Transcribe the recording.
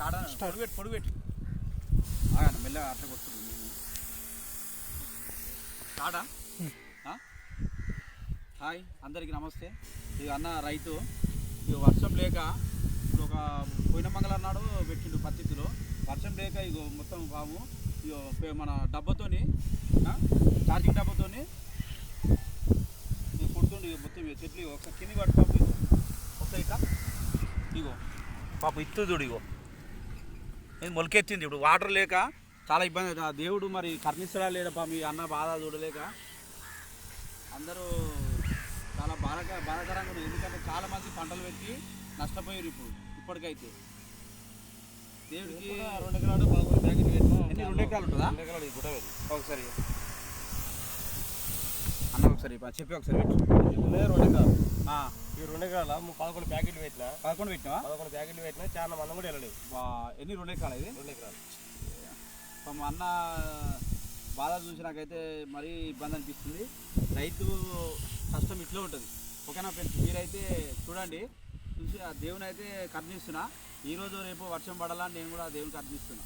Start పొడి పెట్టు పొడి పెట్టు. ఆగండి మెల్లగా అట్లా కొట్టుకుంటుంది స్టార్టా ఆ? హాయ్ అందరికీ నమస్తే. ఇక అన్న రైతు. ఇక వర్షం లేక ఇప్పుడు ఒక పోయిన మంగళవారం నాడు పెట్టిండు పత్తిలో వర్షం లేక ఇగో మొత్తం ఇగో పే- మన డబ్బాతోని? ఛార్జింగ్ డబ్బాతోని ఇక కుడుతుండు ఇక మొత్తం ఇక చెట్లు ఒకసారి కింది పట్టు పాపు ఇగో ఒకసారి ఇట్లా ఇగో. పాప ఇత్తు చూడు ఇగో. మొలకెత్తింది. ఇప్పుడు వాటర్ లేక చాలా ఇబ్బంది అవుతుంది. ఆ దేవుడు మరి కర్ణిస్తాడా లేదా పాప? మీ అన్న బాధ చూడలేక అందరూ చాలా బాధ బాధాకరంగా ఉంది ఎందుకంటే చాలా మంది పంటలు పెట్టి నష్టపోయారు ఇప్పుడు ఇప్పటికైతే. దేవుడికి రెండు ఎకరాలు ఎన్ని? రెండు ఎకరాలు ఉంటుందా? రెండు ఎకరాలు ఒకసారి. ఒకసారి చెప్పి ఒకసారి ఇదిలే రెండు ఎకరాలు ఈ రెండు ఎకరాల పదకొండు ప్యాకెట్లు పెట్టినా? పదకొండు పెట్టినావా? పదకొండు ప్యాకెట్లు పెట్టినా చాలా మందం కూడా వెళ్ళలేదు. ఎన్ని రెండు ఎకరాలు ఇది? రెండు ఎకరాలు పాపం అన్న బాధ చూసి నాకైతే మరీ ఇబ్బంది అనిపిస్తుంది. రైతు కష్టం ఇట్లా ఉంటుంది. ఓకేనా ఫ్రెండ్స్? మీరైతే చూడండి. చూసి ఆ దేవుని అయితే కర్ణిస్తున్నా. ఈరోజు రేపు వర్షం పడాలని నేను కూడా దేవునికి అర్థిస్తున్నా